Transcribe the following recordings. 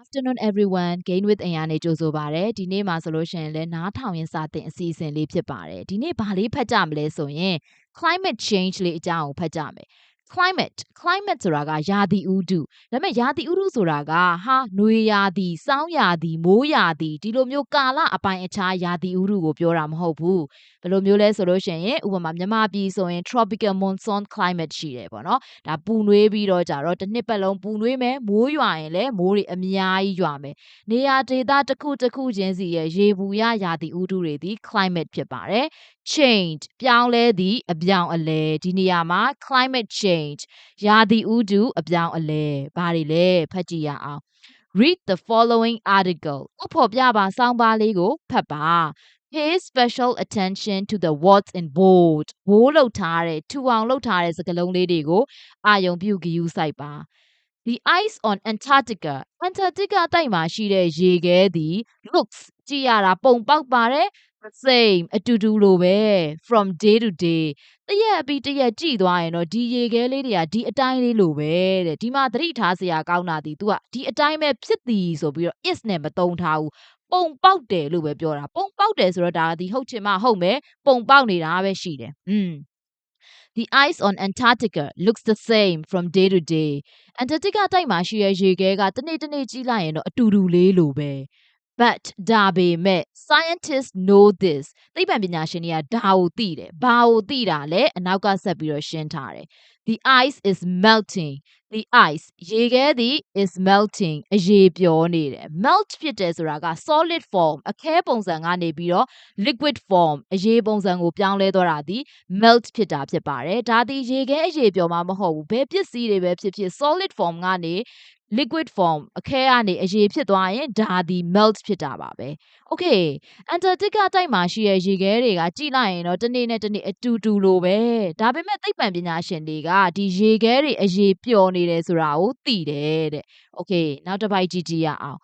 afternoon everyone gain with အင်အားနေကြိုဆိုပါရစေဒီနေ့မှာဆိုလို့ရှိရင်လည်းနားထောင်ရင်စာသင်အစီအစဉ်လေးဖြစ်ပါတယ်ဒီနေ့ဘာလေးဖတ်ကြမလဲဆိုရင် climate change လေးအကြောင်းကိုဖတ်ကြမယ် climate climate ဆိုတာကရာသီဥတုဒါပေမဲ့ရာသီဥတုဆိုတာကဟာနွေရာသီစောင်းရာသီမိုးရာသီဒီလိုမျိုးကာလအပိုင်းအခြားရာသီဥတုကိုပြောတာမဟုတ်ဘူးဘယ်လိုမျိုးလဲဆိုလို့ရှိရင်ဥပမာမြန်မာပြည်ဆိုရင် tropical monsoon climate ရှိတယ်ပေါ့နော်ဒါပူနွေးပြီးတော့ကြတော့တစ်နှစ်ပတ်လုံးပူနွေးမယ်မိုးရွာရင်လည်းမိုးတွေအများကြီးရွာမယ်နေရာဒေသတစ်ခုတစ်ခုချင်းစီရဲ့ရေဘူးရရာသီဥတုတွေဒီ climate ဖြစ်ပါတယ် change ပြောင်းလဲသည့်အပြောင်းအလဲဒီနေရာမှာ climate change ရာသီဥတုအပြောင်းအလဲဘာတွေလဲဖတ်ကြည့်ရအောင် read the following article ဥဖော်ပြပါစောင်းပါလေးကိုဖတ်ပါ pay special attention to the words in bold ဘိုးလောက်ထားတဲ့ထူအောင်လောက်ထားတဲ့စကားလုံးလေးတွေကိုအာယုံပြုဂရုစိုက်ပါ The ice on Antarctica Antarctica တိုက်မှာရှိတဲ့ရေခဲသည် looks ကြည့်ရတာပုံပေါက်ပါတယ် the same အတူတူလိုပဲ from day to day တရက်အပြီးတရက်ကြည့်သွားရင်တော့ဒီရေခဲလေးတွေကဒီအတိုင်းလေးလိုပဲတဲ့ဒီမှာသတိထားစရာကောင်းတာဒီ तू ကဒီအတိုင်းပဲဖြစ်သည်ဆိုပြီးတော့ is နဲ့မသုံးထားဘူးပုံပေါက်တယ်လို့ပဲပြောတာပုံပေါက်တယ်ဆိုတော့ဒါဒီဟုတ်ချင်မှဟုတ်မယ်ပုံပေါက်နေတာပဲရှိတယ်อืม The ice on Antarctica looks the same from day to day. Antarctica တိုက်မှာရှိတဲ့ရေခဲကတနေ့တနေ့ကြီးလိုက်ရင်တော့အတူတူလေးလိုပဲ but ဒါပေမဲ့ scientists know this သိပ္ပံပညာရှင်တွေကဒါကိုသိတယ်ဘာကိုသိတာလဲအနောက်ကဆက်ပြီးတော့ရှင်းထားတယ် the ice is melting the ice ရေခဲသည် is melting အရေပျော်နေတယ် melt ဖြစ်တယ်ဆိုတာက solid form အခဲပုံစံကနေပြီးတော့ liquid form အရေပုံစံကိုပြောင်းလဲသွားတာဒီ melt ဖြစ်တာဖြစ်ပါတယ်ဒါသည်ရေခဲအရေပျော်မှာမဟုတ်ဘူးဘယ်ပစ္စည်းတွေပဲဖြစ်ဖြစ် solid form ကနေ liquid form အခဲကနေအရေဖြစ်သွားရင်ဒါဒီ melt ဖြစ်တာပါပဲ okay Antarctica တိုက်မှာရှိတဲ့ရေခဲတွေကကြည့်လိုက်ရင်တော့တစ်နေ့နဲ့တစ်နေ့အတူတူလိုပဲဒါပေမဲ့သိပ္ပံပညာရှင်တွေကဒီရေခဲတွေအရေပျော်နေတယ်ဆိုတာကိုသိတယ်တဲ့ okay နောက်တစ်ပိုက်ကြည့်ကြည့်ရအောင်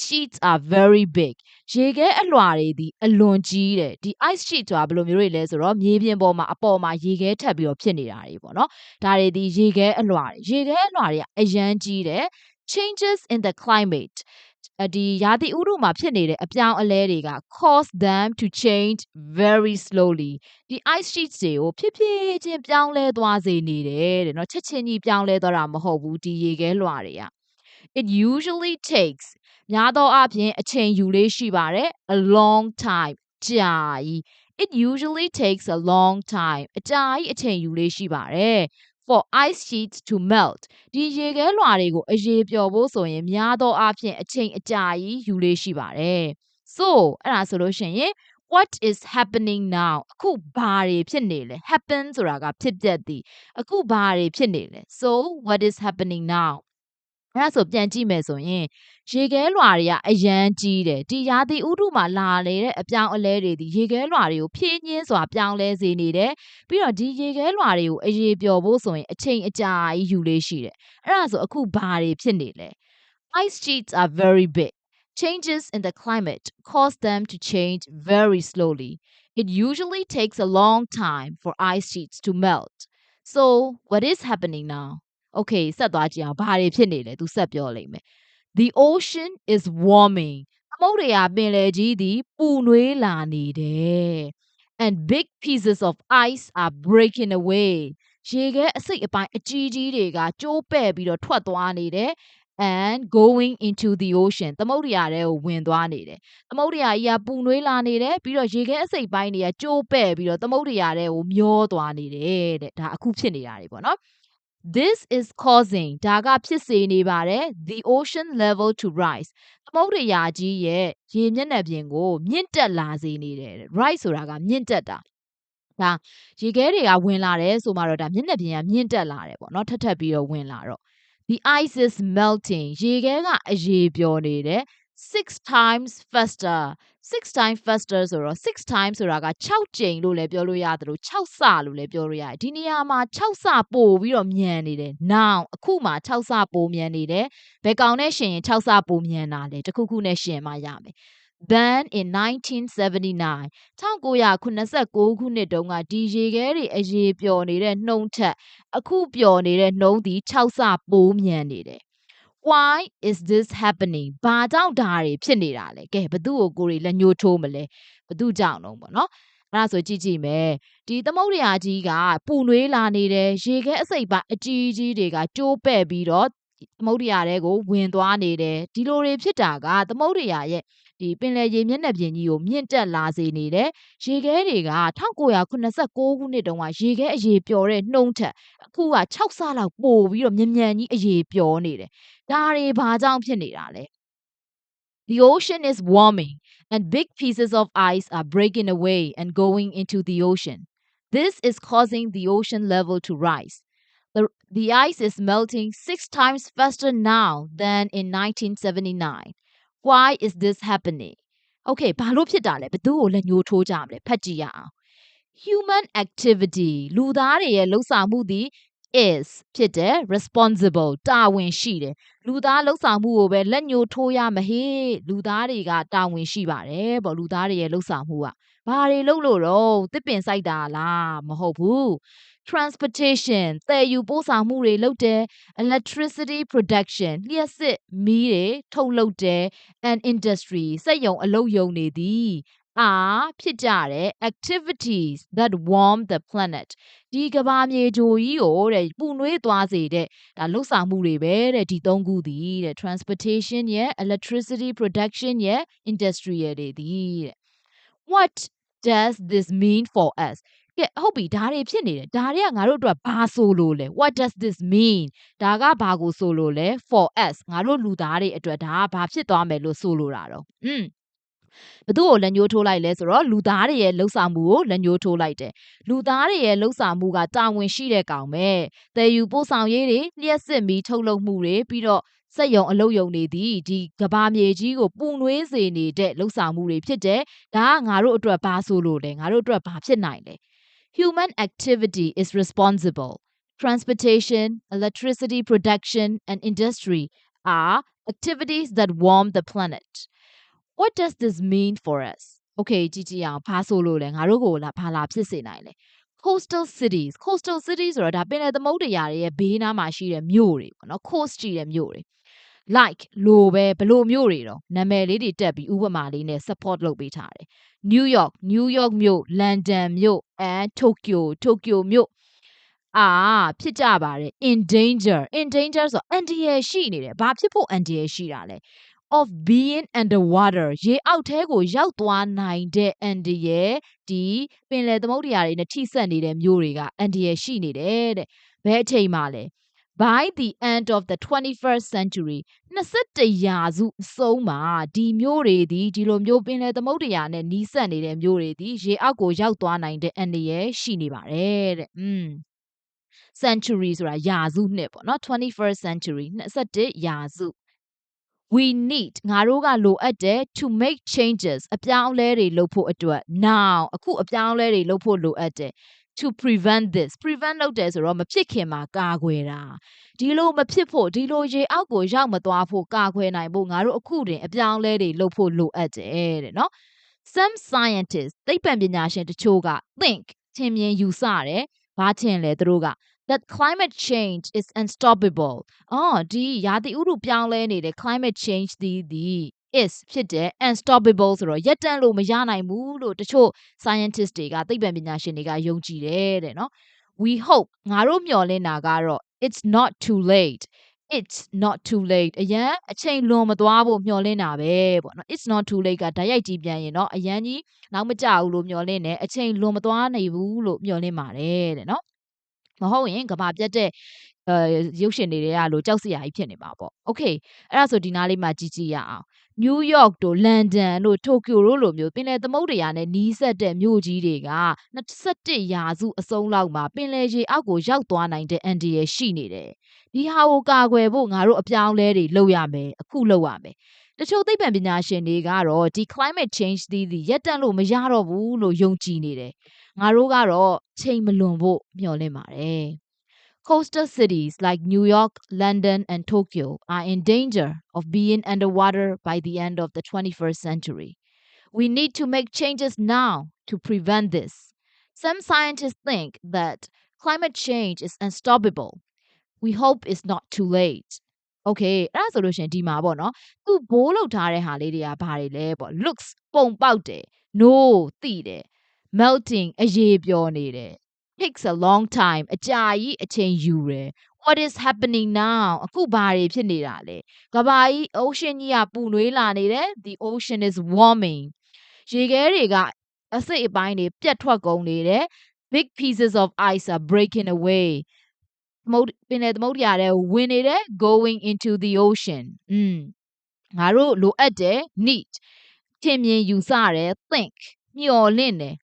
sheets are very big ရေခဲအလွှာတွေဒီအလွန်ကြီးတယ်ဒီ ice sheet ဆိုတာဘယ်လိုမျိုးတွေလဲဆိုတော့မြေပြင်ပေါ်မှာအပေါ်မှာရေခဲထပ်ပြီးတော့ဖြစ်နေတာတွေပေါ့နော်ဒါတွေဒီရေခဲအလွှာတွေရေခဲအလွှာတွေကအရန်ကြီးတယ် changes in the climate အဒီရာသီဥတုမှာဖြစ်နေတဲ့အပြောင်းအလဲတွေက cause them to change very slowly ဒီ ice sheets တွေကိုဖြည်းဖြည်းချင်းပြောင်းလဲသွားစေနေတယ်တဲ့เนาะချက်ချင်းကြီးပြောင်းလဲသွားတာမဟုတ်ဘူးဒီရေခဲလွှာတွေက it usually takes များသောအားဖြင့်အချိန်ယူလေးရှိပါတယ် a long time ကြာကြီး it usually takes a long time အကြာကြီးအချိန်ယူလေးရှိပါတယ် for ice sheets to melt ဒီရေခဲလွှာတွေကိုအရေပျော်ဖို့ဆိုရင်များသောအားဖြင့်အချိန်အကြာကြီးယူလေးရှိပါတယ် so အဲ့ဒါဆိုလို့ရှိရင် what is happening now အခုဘာတွေဖြစ်နေလဲ happen ဆိုတာကဖြစ်ပျက်သည်အခုဘာတွေဖြစ်နေလဲ so what is happening now အဲ့ဒါဆိုပြန်ကြည့်မယ်ဆိုရင်ရေခဲလွှာတွေကအရန်ကြီးတယ်ဒီရာသီဥတုမှာလာလေတဲ့အပြောင်းအလဲတွေဒီရေခဲလွှာတွေကိုဖြည်းညင်းစွာပြောင်းလဲစေနေတယ်ပြီးတော့ဒီရေခဲလွှာတွေကိုအရေပျော်ဖို့ဆိုရင်အချိန်အကြာကြီးယူလေးရှိတယ်အဲ့ဒါဆိုအခုဘာတွေဖြစ်နေလဲ ice sheets are very big changes in the climate cause them to change very slowly it usually takes a long time for ice sheets to melt so what is happening now Okay ဆက်သွားကြည့်အောင်ဘာတွေဖြစ်နေလဲသူဆက်ပြောလိမ့်မယ် the ocean is warming သမုဒ္ဒရာပင်လယ်ကြီးသည်ပူနွေးလာနေတယ် and big pieces of ice are breaking away ရေခဲအစိတ်အပိုင်းအကြီးကြီးတွေကကျိုးပဲ့ပြီးတော့ထွက်သွားနေတယ် and going into the ocean သမုဒ္ဒရာထဲကိုဝင်သွားနေတယ်သမုဒ္ဒရာကြီးကပူနွေးလာနေတယ်ပြီးတော့ရေခဲအစိတ်ပိုင်းတွေကကျိုးပဲ့ပြီးတော့သမုဒ္ဒရာထဲကိုမျောသွားနေတယ်တဲ့ဒါအခုဖြစ်နေတာတွေပေါ့နော် This is causing ဒါကဖြစ်စေနေပါတယ် the ocean level to rise သမုဒ္ဒရာကြီးရဲ့ရေမျက်နှာပြင်ကို မြင့်တက်လာစေနေတယ် rise ဆိုတာကမြင့်တက်တာဒါရေခဲတွေကဝင်လာတယ်ဆိုမှတော့ဒါမျက်နှာပြင်ကမြင့်တက်လာတယ်ပေါ့နော်ထပ်ထပ်ပြီးတော့ဝင်လာတော့ the ice is melting ရေခဲကအရေပျော်နေတယ် 6 times faster 6 times faster ဆိုတော့6 times ဆိုတာက6ကြိမ်လို့လည်းပြောလို့ရတယ်လို့6ဆလို့လည်းပြောလို့ရတယ်ဒီနေရာမှာ6ဆပို့ပြီးတော့မြန်နေတယ် now အခုမှ6ဆပို့မြန်နေတယ်ဘယ်ကောင်နဲ့ရှင်ရင်6ဆပို့မြန်တာလဲတခုခုနဲ့ရှင်မှရမယ် then in 1979 1989ခုနှစ်တုန်းကဒီရေခဲတွေအရေပျော်နေတဲ့နှုံးထက်အခုပျော်နေတဲ့နှုံးသည်6ဆပိုးမြန်နေတယ် why is this happening ဘာကြောင့်ဒါတွေဖြစ်နေတာလဲကဲဘသူ့ကိုကိုရီလက်ညှိုးထိုးမလဲဘသူကြောင့်တော့ပေါ့နော်အဲ့ဒါဆိုကြည့်ကြည့်မယ်ဒီသမုဒ္ဒရာကြီးကပူနွေးလာနေတယ်ရေခဲအစိပ်ပိုင်းအကြီးကြီးတွေကကျိုးပဲ့ပြီးတော့ သမုဒ္ဒရာတွေကိုဝင်သွားနေတယ်ဒီလိုတွေဖြစ်တာက သမုဒ္ဒရာရဲ့ဒီပင်လယ်ရေမျက်နှာပြင်ကြီးကိုမြင့်တက်လာစေနေတယ်ရေခဲတွေက1989ခုနှစ်တုန်းကရေခဲအရေပျော်တဲ့နှုံးထက်အခုက6ဆလောက်ပိုပြီးတော့မြန်မြန်ကြီးအရေပျော်နေတယ်ဒါတွေဘာကြောင့်ဖြစ်နေတာလဲ The ocean is warming and big pieces of ice are breaking away and going into the ocean. This is causing the ocean level to rise. The, the ice is melting six times faster now than in 1979. Why is this happening? Okay, ဘာလို့ဖြစ်တာလဲဘသူ့ကိုလက်ညှိုးထိုးကြမလဲဖတ်ကြည့်ရအောင် Human activity လူသားတွေရဲ့လှုပ်ဆောင်မှုသည် is ဖြစ်တယ် responsible တာဝန်ရှိတယ်လူသားလှုပ်ဆောင်မှုကိုပဲလက်ညှိုးထိုးရမဟေ့လူသားတွေကတာဝန်ရှိပါတယ်ပေါ့လူသားတွေရဲ့လှုပ်ဆောင်မှုက ဘာတွေလုပ်လို့တော့တစ်ပင်စိုက်တာလားမဟုတ်ဘူး transportation သယ်ယူပို့ဆောင်မှုတွေလုပ်တယ် electricity production လျှက်စစ်မီးတွေထုတ်လုပ်တယ် and industry စက်ရုံအလုပ်ရုံတွေသည် are ဖြစ်ကြတဲ့ activities that warm the planet ဒီကဘာမြေဂျိုကြီးကိုတဲ့ပူနွေးသွားစေတဲ့ဒါလှုပ်ဆောင်မှုတွေပဲတဲ့ဒီသုံးခုသည်တဲ့ transportation ရဲ့ electricity production ရဲ့ industry ရဲ့တွေသည်တဲ့ what does this mean for us ကဲဟုတ်ပြီဒါတွေဖြစ်နေတယ်ဒါတွေကငါတို့အတွက်ဘာဆိုလို့လဲ what does this mean ဒါကဘာကိုဆိုလို့လဲ for us ငါတို့လူသားတွေအတွက်ဒါကဘာဖြစ်သွားမယ်လို့ဆိုလိုတာတော့อืม ဘသူ့ကိုလက်ညှိုးထိုးလိုက်လဲဆိုတော့လူသားတွေရဲ့လှုပ်ဆောင်မှုကိုလက်ညှိုးထိုးလိုက်တယ်လူသားတွေရဲ့လှုပ်ဆောင်မှုကတာဝန်ရှိတဲ့ကောင်ပဲတည်ယူပို့ဆောင်ရေးတွေလျှက်စစ်မီထုတ်လုပ်မှုတွေပြီးတော့စက်ယုံအလုပ်ယုံတွေဒီဒီကဘာမြေကြီးကိုပူနွေးစေနေတဲ့လှုပ်ဆောင်မှုတွေဖြစ်တယ်ဒါကငါတို့အတွက်ဘာဆိုလို့လဲငါတို့အတွက်ဘာဖြစ်နိုင်လဲ Human activity is responsible. Transportation, electricity production, and industry are activities that warm the planet. What does this mean for us? Okay ကြည့်ကြည့်အောင်ဘာဆိုလို့လဲငါတို့ကိုလာဘာလာဖြစ်စေနိုင်လဲ coastal cities coastal cities ဆိုတာဒါပင်လယ်သမုဒ္ဒရာတွေရဲ့ဘေးနားမှာရှိတဲ့မြို့တွေပေါ့နော် coast ကြည့်တဲ့မြို့တွေ like လိုပဲဘလို့မြို့တွေတော့နာမည်လေးတွေတက်ပြီးဥပမာလေးနဲ့ support လုပ်ပေးထားတယ် New York New York မြို့ London မြို့ and Tokyo Tokyo မြို့အာဖြစ်ကြပါတယ် in danger in danger ဆိုအန်ဒီရရှိနေတယ်ဘာဖြစ်ဖို့အန်ဒီရရှိတာလဲ of being underwater ရေအောက်ထဲကိုရောက်သွားနိုင်တဲ့အန်ဒီရဒီပင်လယ်သမုဒ္ဒရာတွေနဲ့ထိစပ်နေတဲ့မြို့တွေကအန်ဒီရရှိနေတယ်တဲ့ဘယ်အချိန်မှလဲ by the end of the 21st century 21ရာစုအဆုံးမှာဒီမျိုးတွေဒီဒီလိုမျိုးပင်လယ်သမုဒ္ဒရာနဲ့နီးစပ်နေတဲ့မျိုးတွေဒီရေအောက်ကိုရောက်သွားနိုင်တဲ့အန္တရာယ်ရှိနေပါတယ်တဲ့อืม century ဆိုတာရာစုနှစ်ပေါ့နော် 21st century 21ရာစု we need ငါတို့ကလိုအပ်တယ် to make changes အပြောင်းအလဲတွေလုပ်ဖို့အတွက် now အခုအပြောင်းအလဲတွေလုပ်ဖို့လိုအပ်တယ် to prevent this prevent လုပ်တယ်ဆိုတော့မဖြစ်ခင်မှာကာကွယ်တာဒီလိုမဖြစ်ဖို့ဒီလိုရေအောက်ကိုရောက်မသွားဖို့ကာကွယ်နိုင်ဖို့ငါတို့အခုတင်အပြောင်းလဲတွေလုပ်ဖို့လိုအပ်တယ်တဲ့နော် some scientists သိပ္ပံပညာရှင်တချို့က think ထင်မြင်ယူဆတယ်ဘာထင်လဲသူတို့က that climate change is unstoppable အော်ဒီရာသီဥတုပြောင်းလဲနေတဲ့ climate change ဒီဒီ is ဖြစ်တဲ့ unstoppable ဆိုတော့ရပ်တန့်လို့မရနိုင်ဘူးလို့တချို့ scientist တွေကသိပ္ပံပညာရှင်တွေကယုံကြည်တယ်တဲ့နော် we hope ငါတို့မျှော်လင့်တာကတော့ it's not too late it's not too late အရန်အချိန်လွန်မသွားဖို့မျှော်လင့်တာပဲပေါ့နော် it's not too late ကဓာတ်ရိုက်ကြည့်ပြန်ရင်တော့အရန်ကြီးနောက်မကြဘူးလို့မျှော်လင့်တယ်အချိန်လွန်မသွားနိုင်ဘူးလို့မျှော်လင့်ပါတယ်တဲ့နော် မဟုတ်ရင်ကဘာပြတ်တဲ့အဲရုပ်ရှင်တွေတွေကလို့ကြောက်စရာကြီးဖြစ်နေမှာပေါ့။ Okay အဲ့ဒါဆိုဒီနားလေးမှာကြည့်ကြည့်ရအောင်။ New York တို့ London တို့ Tokyo တို့လိုမျိုးပင်လယ်သမုဒ္ဒရာနဲ့နီးစပ်တဲ့မြို့ကြီးတွေက21ရာစုအစုံလောက်မှာပင်လယ်ရေအောက်ကိုရောက်သွားနိုင်တဲ့အန္တရာယ်ရှိနေတယ်။ဒီဟာကိုကာကွယ်ဖို့ငါတို့အပြောင်းလဲတွေလုပ်ရမယ်။အခုလုပ်ရမယ်။တချို့သိပ္ပံပညာရှင်တွေကတော့ဒီ climate change သီးသီးရပ်တန့်လို့မရတော့ဘူးလို့ယုံကြည်နေတယ်။ ငါတို့ကတော့ချိန်မလွန်ဖို့မျှော်လင့်ပါတယ်။ Coastal cities like New York, London, and Tokyo are in danger of being underwater by the end of the 21st century. We need to make changes now to prevent this. Some scientists think that climate change is unstoppable. We hope it's not too late. okay အဲ့ဒါဆိုလို့ရှရင်ဒီမှာပေါ့နော်သူဘိုးလောက်ထားတဲ့ဟာလေးတွေကဘာတွေလဲပေါ့ looks ပုံပေါက်တယ် no တိတယ် melting အရေပျော်နေတယ် takes a long time အကြာကြီးအချိန်ယူတယ် what is happening now အခုဘာတွေဖြစ်နေတာလဲကဘာကြီး ocean ကြီးကပူနွေးလာနေတယ် the ocean is warming ရေခဲတွေကအစိတ်အပိုင်းတွေပြတ်ထွက်ကုန်နေတယ် big pieces of ice are breaking away သမုတ်ပင်လယ်သမုတ်တရားတဲ့ဝင်နေတယ် going into the ocean อืมငါတို့လိုအပ်တယ် need ထင်မြင်ယူဆတယ် think မျှော်လင့်တယ်ဟုတ်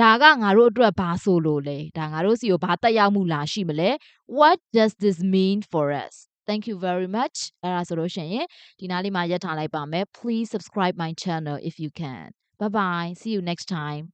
ဒါကငါတို့အတွက်ဘာဆိုလို့လဲဒါငါတို့စီကိုဘာတက်ရောက်မှုလာရှိမလဲ what does this mean for us thank you very much အဲ့ဒါဆိုလို့ရှိရင်ဒီနားလေးမှာရပ်ထားလိုက်ပါမယ် please subscribe my channel if you can bye bye see you next time